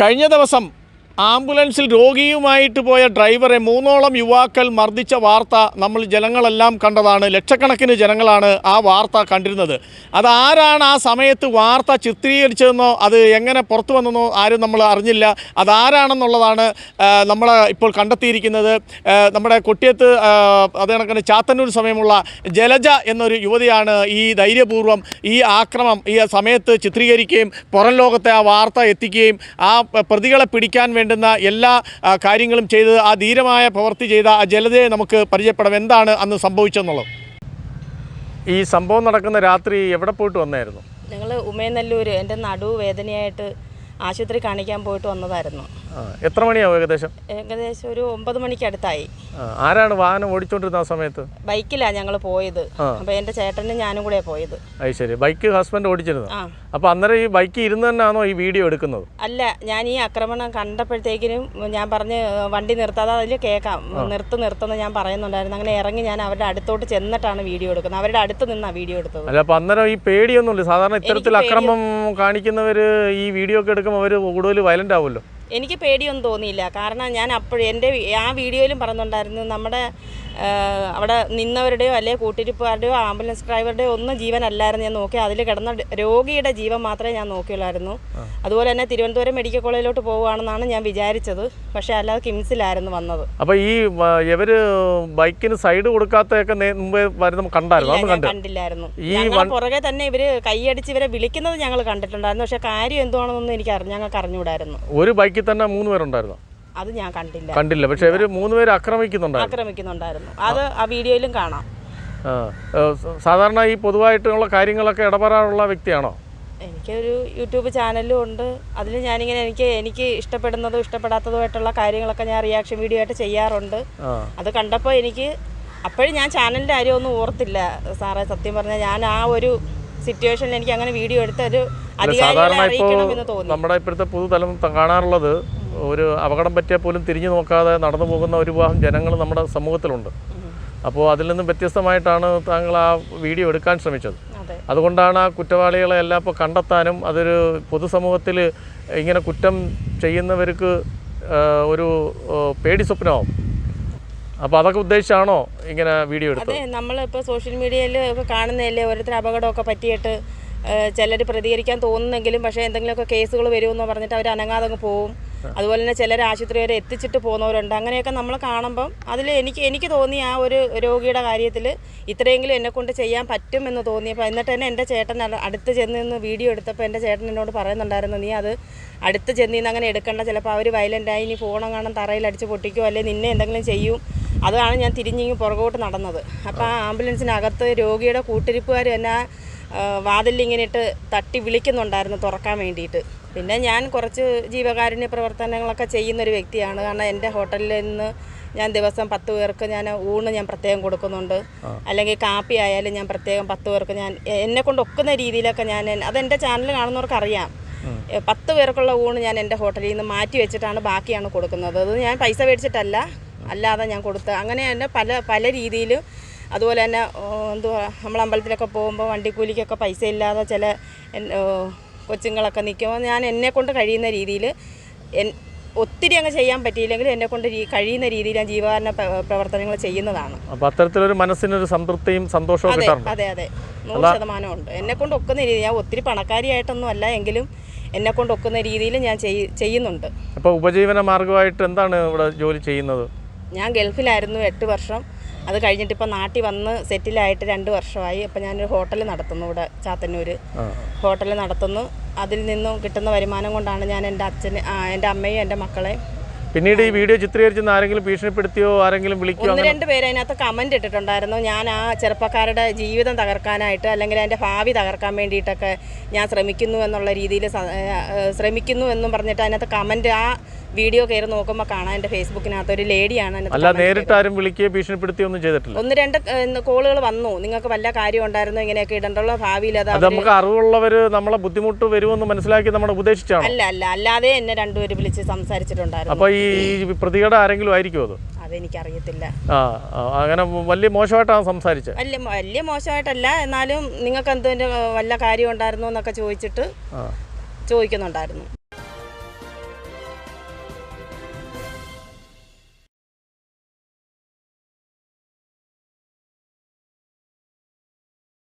കഴിഞ്ഞ ദിവസം ആംബുലൻസിൽ രോഗിയുമായിട്ട് പോയ ഡ്രൈവറെ മൂന്നോളം യുവാക്കൾ മർദ്ദിച്ച വാർത്ത നമ്മൾ ജനങ്ങളെല്ലാം കണ്ടതാണ്. ലക്ഷക്കണക്കിന് ജനങ്ങളാണ് ആ വാർത്ത കണ്ടിരുന്നത്. അതാരാണ് ആ സമയത്ത് വാർത്ത ചിത്രീകരിച്ചതെന്നോ അത് എങ്ങനെ പുറത്തു വന്നെന്നോ ആരും നമ്മൾ അറിഞ്ഞില്ല. അതാരാണെന്നുള്ളതാണ് നമ്മൾ ഇപ്പോൾ കണ്ടെത്തിയിരിക്കുന്നത്. നമ്മുടെ കൊട്ടിയത്ത് അത് കണക്കിന് ചാത്തന്നൂർ സമയമുള്ള ജലജ എന്നൊരു യുവതിയാണ് ഈ ധൈര്യപൂർവം ഈ ആക്രമം ഈ സമയത്ത് ചിത്രീകരിക്കുകയും പുറം ലോകത്തെ ആ വാർത്ത എത്തിക്കുകയും ആ പ്രതികളെ പിടിക്കാൻ വേണ്ടുന്ന എല്ലാ കാര്യങ്ങളും ചെയ്ത് ആ ധീരമായ പ്രവൃത്തി ചെയ്ത ആ ജലതയെ നമുക്ക് പരിചയപ്പെടാം. എന്താണ് അന്ന് സംഭവിച്ചെന്നുള്ളത്? ഈ സംഭവം നടക്കുന്ന രാത്രി എവിടെ പോയിട്ട് വന്നായിരുന്നു? ഞങ്ങൾ ഉമയനല്ലൂർ എന്റെ നടുവ് വേദനയായിട്ട് ആശുപത്രി കാണിക്കാൻ പോയിട്ട് വന്നതായിരുന്നു. എത്ര മണിയാവും ഏകദേശം? ഏകദേശം ഒരു ഒമ്പത് മണിക്ക് അടുത്തായി. ആരാണ് വാഹനം ഓടിച്ചോണ്ടിരുന്ന ആ സമയത്ത്? ബൈക്കിലാണ് ഞങ്ങൾ പോയത്. അപ്പൊ എന്റെ ചേട്ടനും ഞാനും കൂടെ പോയത്. അത് ശരി. ബൈക്ക് ഹസ്ബൻഡ് ഓടിച്ചിരുന്നു അപ്പൊ അന്നേരം ഈ ബൈക്ക് ഇരുന്ന് തന്നെയാണോ ഈ വീഡിയോ എടുക്കുന്നത്? അല്ല ഞാൻ ഈ ആക്രമണം കണ്ടപ്പോഴത്തേക്കിനും ഞാൻ പറഞ്ഞ് വണ്ടി നിർത്താതെ അതിൽ കേൾക്കാം. നിർത്ത് നിർത്തുന്ന ഞാൻ പറയുന്നുണ്ടായിരുന്നു. അങ്ങനെ ഇറങ്ങി ഞാൻ അവരുടെ അടുത്തോട്ട് ചെന്നിട്ടാണ് വീഡിയോ എടുക്കുന്നത്. അവരുടെ അടുത്ത് നിന്നാണ് വീഡിയോ എടുത്തത്. അല്ല അപ്പൊ അന്നേരം ഈ പേടിയൊന്നുമില്ല. സാധാരണ ഇത്തരത്തിൽ അക്രമം കാണിക്കുന്നവര് ഈ വീഡിയോ ഒക്കെ എടുക്കുമ്പോൾ അവർ കൂടുതൽ വയലന്റ് ആവുമല്ലോ. എനിക്ക് പേടിയൊന്നും തോന്നിയില്ല. കാരണം ഞാൻ അപ്പോഴും എന്റെ ആ വീഡിയോയിലും പറഞ്ഞിട്ടുണ്ടായിരുന്നു നമ്മുടെ അവിടെ നിന്നവരുടെയോ അല്ലെ കൂട്ടിരിപ്പുകാരുടെയോ ആംബുലൻസ് ഡ്രൈവറുടെയോ ഒന്നും ജീവനല്ലായിരുന്നു ഞാൻ നോക്കി അതിൽ കിടന്ന രോഗിയുടെ ജീവൻ മാത്രമേ ഞാൻ നോക്കിയുള്ളായിരുന്നു. അതുപോലെ തന്നെ തിരുവനന്തപുരം മെഡിക്കൽ കോളേജിലോട്ട് പോവുകയാണെന്നാണ് ഞാൻ വിചാരിച്ചത്. പക്ഷേ അല്ലാതെ കിംസിലായിരുന്നു വന്നത്. അപ്പോൾ ഈ ഇവർ ബൈക്കിന് സൈഡ് കൊടുക്കാത്തതൊക്കെ നേ- മുമ്പേ വരുന്ന കണ്ടായിരുന്നു? കണ്ടില്ലായിരുന്നു. ഈ പുറകെ തന്നെ ഇവർ കൈയടിച്ച് ഇവരെ വിളിക്കുന്നത് ഞങ്ങൾ കണ്ടിട്ടുണ്ടായിരുന്നു. പക്ഷെ കാര്യം എന്തുവാണെന്നൊന്നും എനിക്ക് അറിഞ്ഞ ഞങ്ങൾക്ക് അറിഞ്ഞുകൂടായിരുന്നു. ഒരു ബൈക്കിൽ തന്നെ മൂന്ന് പേരുണ്ടായിരുന്നു? അത് ഞാൻ കണ്ടില്ല. കണ്ടില്ല. പക്ഷെ ഇവർ മൂന്ന് പേര് ആക്രമിക്കുന്നുണ്ടായിരുന്നു. ആക്രമിക്കുന്നുണ്ടായിരുന്നു. അത് ആ വീഡിയോയിലും കാണാം. സാധാരണ ഈ പൊതുവായിട്ടുള്ള കാര്യങ്ങളൊക്കെ ഇടപെടാറുള്ള വ്യക്തിയാണോ? എനിക്കൊരു യൂട്യൂബ് ചാനലും ഉണ്ട്. അതിൽ ഞാനിങ്ങനെ എനിക്ക് എനിക്ക് ഇഷ്ടപ്പെടുന്നതും ഇഷ്ടപ്പെടാത്തതുമായിട്ടുള്ള കാര്യങ്ങളൊക്കെ ഞാൻ റിയാക്ഷൻ വീഡിയോ ആയിട്ട് ചെയ്യാറുണ്ട്. അത് കണ്ടപ്പോൾ എനിക്ക് അപ്പോഴും ഞാൻ ചാനലിന്റെ കാര്യമൊന്നും ഓർത്തില്ല. സാറേ സത്യം പറഞ്ഞാൽ ഞാൻ ആ ഒരു സിറ്റുവേഷനിൽ എനിക്ക് അങ്ങനെ വീഡിയോ എടുത്ത് ഒരു സാധാരണ ഇപ്പോൾ നമ്മുടെ ഇപ്പോഴത്തെ പുതുതലം കാണാറുള്ളത് ഒരു അപകടം പറ്റിയാൽ പോലും തിരിഞ്ഞു നോക്കാതെ നടന്നു പോകുന്ന ഒരു വിഭാഗം ജനങ്ങൾ നമ്മുടെ സമൂഹത്തിലുണ്ട്. അപ്പോൾ അതിൽ നിന്നും വ്യത്യസ്തമായിട്ടാണ് താങ്കൾ ആ വീഡിയോ എടുക്കാൻ ശ്രമിച്ചത്. അതുകൊണ്ടാണ് ആ കുറ്റവാളികളെ എല്ലാം ഇപ്പോൾ കണ്ടെത്താനും അതൊരു പൊതുസമൂഹത്തിൽ ഇങ്ങനെ കുറ്റം ചെയ്യുന്നവർക്ക് ഒരു പേടി സ്വപ്നമാവും. അപ്പോൾ അതൊക്കെ ഉദ്ദേശിച്ചാണോ ഇങ്ങനെ വീഡിയോ എടുത്തത്? അതെ നമ്മളിപ്പോൾ സോഷ്യൽ മീഡിയയിൽ ഒക്കെ കാണുന്നതല്ലേ ഓരോരുത്തർ അപകടമൊക്കെ പറ്റിയിട്ട് ചിലർ പ്രതികരിക്കാൻ തോന്നുന്നെങ്കിലും പക്ഷേ എന്തെങ്കിലുമൊക്കെ കേസുകൾ വരുമെന്ന് പറഞ്ഞിട്ട് അവർ അനങ്ങാതെ അങ്ങ് പോവും. അതുപോലെ തന്നെ ചിലർ ആശുപത്രി വരെ എത്തിച്ചിട്ട് പോകുന്നവരുണ്ട്. അങ്ങനെയൊക്കെ നമ്മൾ കാണുമ്പം അതിൽ എനിക്ക് എനിക്ക് തോന്നി ആ ഒരു രോഗിയുടെ കാര്യത്തിൽ ഇത്രയെങ്കിലും എന്നെ കൊണ്ട് ചെയ്യാൻ തോന്നി തോന്നിയപ്പോൾ എന്നിട്ട് തന്നെ എന്റെ ചേട്ടൻ അട- അടുത്ത് ചെന്ന് നിന്ന് വീഡിയോ എടുത്തപ്പോൾ എന്റെ ചേട്ടൻ എന്നോട് പറയുന്നുണ്ടായിരുന്നു നീ അത് അടുത്ത് ചെന്ന് അങ്ങനെ എടുക്കേണ്ട. ചിലപ്പോൾ അവർ വയലന്റായി ഇനി ഫോണും കാണാൻ തറയിൽ അടിച്ച് പൊട്ടിക്കോ അല്ലെങ്കിൽ നിന്നെ എന്തെങ്കിലും ചെയ്യും. അതാണ് ഞാൻ തിരിഞ്ഞിങ്ങ് പുറകോട്ട് നടന്നത്. അപ്പോൾ ആ ആംബുലൻസിനകത്ത് രോഗിയുടെ കൂട്ടിരിപ്പുകാർ തന്നെ വാതിലിങ്ങനെ ഇട്ട് തട്ടി വിളിക്കുന്നുണ്ടായിരുന്നു തുറക്കാൻ വേണ്ടിയിട്ട്. പിന്നെ ഞാൻ കുറച്ച് ജീവകാരുണ്യ പ്രവർത്തനങ്ങളൊക്കെ ചെയ്യുന്നൊരു വ്യക്തിയാണ്. കാരണം എന്റെ ഹോട്ടലിൽ നിന്ന് ഞാൻ ദിവസം പത്ത് പേർക്ക് ഞാൻ ഊണ് ഞാൻ പ്രത്യേകം കൊടുക്കുന്നുണ്ട്. അല്ലെങ്കിൽ കാപ്പി ആയാലും ഞാൻ പ്രത്യേകം പത്ത് പേർക്ക് ഞാൻ എന്നെ കൊണ്ട് ഒക്കുന്ന രീതിയിലൊക്കെ ഞാൻ അതെന്റെ ചാനൽ കാണുന്നവർക്ക് അറിയാം പത്ത് പേർക്കുള്ള ഊണ് ഞാൻ എന്റെ ഹോട്ടലിൽ നിന്ന് മാറ്റി വെച്ചിട്ടാണ് ബാക്കിയാണ് കൊടുക്കുന്നത്. അത് ഞാൻ പൈസ മേടിച്ചിട്ടല്ല. അല്ലാതെ ഞാൻ കൊടുത്ത അങ്ങനെ തന്നെ പല പല രീതിയിലും അതുപോലെ തന്നെ എന്തുവാ നമ്മൾ അമ്പലത്തിലൊക്കെ പോകുമ്പോൾ വണ്ടിക്കൂലിക്കൊക്കെ പൈസ ഇല്ലാതെ ചില കൊച്ചുങ്ങളൊക്കെ നിൽക്കുമ്പോൾ ഞാൻ എന്നെ കൊണ്ട് കഴിയുന്ന രീതിയിൽ എൻ ഒത്തിരി അങ്ങ് ചെയ്യാൻ പറ്റിയില്ലെങ്കിൽ എന്നെ കൊണ്ട് കഴിയുന്ന രീതിയിൽ ഞാൻ ജീവകാരണ പ്ര- പ്രവർത്തനങ്ങൾ ചെയ്യുന്നതാണ്. അപ്പോൾ അത്തരത്തിലൊരു മനസ്സിനൊരു സംതൃപ്തിയും സന്തോഷവും അതെ അതെ അതെ. നൂറ് ശതമാനം ഉണ്ട്. എന്നെ കൊണ്ട് ഒക്കുന്ന രീതി ഞാൻ ഒത്തിരി പണക്കാരിയായിട്ടൊന്നും അല്ല എങ്കിലും എന്നെ കൊണ്ട് ഒക്കുന്ന രീതിയിൽ ഞാൻ ചെയ്യുന്നുണ്ട്. അപ്പോൾ ഉപജീവന മാർഗമായിട്ട് എന്താണ് ഇവിടെ ജോലി ചെയ്യുന്നത്? ഞാൻ ഗൾഫിലായിരുന്നു എട്ട് വർഷം. അത് കഴിഞ്ഞിട്ട് ഇപ്പം നാട്ടിൽ വന്ന് സെറ്റിലായിട്ട് രണ്ട് വർഷമായി. അപ്പം ഞാനൊരു ഹോട്ടൽ നടത്തുന്നു ഇവിടെ ചാത്തന്നൂർ ഹോട്ടൽ നടത്തുന്നു. അതിൽ നിന്നും കിട്ടുന്ന വരുമാനം കൊണ്ടാണ് ഞാൻ എന്റെ അച്ഛന് എന്റെ അമ്മയും എന്റെ മക്കളെ പിന്നീട് ഈ വീഡിയോ ചിത്രീകരിച്ചെന്ന് ആരെങ്കിലും ഭീഷണിപ്പെടുത്തിയോ ആരെങ്കിലും വിളിക്കുകയോ ഒന്ന് രണ്ട് പേര് അതിനകത്ത് കമന്റ് ഇട്ടിട്ടുണ്ടായിരുന്നു. ഞാൻ ആ ചെറുപ്പക്കാരുടെ ജീവിതം തകർക്കാനായിട്ട് അല്ലെങ്കിൽ അതിന്റെ ഭാവി തകർക്കാൻ വേണ്ടിയിട്ടൊക്കെ ഞാൻ ശ്രമിക്കുന്നു എന്നുള്ള രീതിയിൽ ശ്രമിക്കുന്നു എന്നും പറഞ്ഞിട്ട് അതിനകത്ത് കമന്റ് ആ വീഡിയോ കയറി നോക്കുമ്പോൾ കാണാൻ എന്റെ ഫേസ്ബുക്കിനകത്ത് ഒരു ലേഡിയാണ് അല്ല നേരിട്ട് ആരും വിളിക്കുകയോ ഭീഷണിപ്പെടുത്തിയോ ഒന്നും ചെയ്തിട്ടില്ല. ഒന്ന് രണ്ട് കോളുകൾ വന്നു. നിങ്ങൾക്ക് വല്ല കാര്യം ഉണ്ടായിരുന്നു ഇങ്ങനെയൊക്കെ ഇടണ്ടുള്ള ഭാവിയിൽ അത് അത് നമുക്ക് അറിവുള്ളവർ നമ്മളെ ബുദ്ധിമുട്ട് വരുമെന്ന് മനസ്സിലാക്കി നമ്മളെ ഉപദേശിച്ചാണ്? അല്ല അല്ല. അല്ലാതെ എന്നെ രണ്ടുപേര് വിളിച്ച് സംസാരിച്ചിട്ടുണ്ടായിരുന്നു. അപ്പോൾ ഈ പ്രതികളുടെ ആരെങ്കിലും ആയിരിക്കും അത്? അതെനിക്കറിയത്തില്ല. ആ ആ, അങ്ങനെ വലിയ മോശമായിട്ടാണ് സംസാരിച്ചത്. വലിയ വലിയ മോശമായിട്ടല്ല എന്നാലും നിങ്ങൾക്ക് എന്തോ വല്ല കാര്യം ഉണ്ടായിരുന്നോ എന്നൊക്കെ ചോദിച്ചിട്ട് ആ. ചോദിക്കുന്നുണ്ടായിരുന്നു.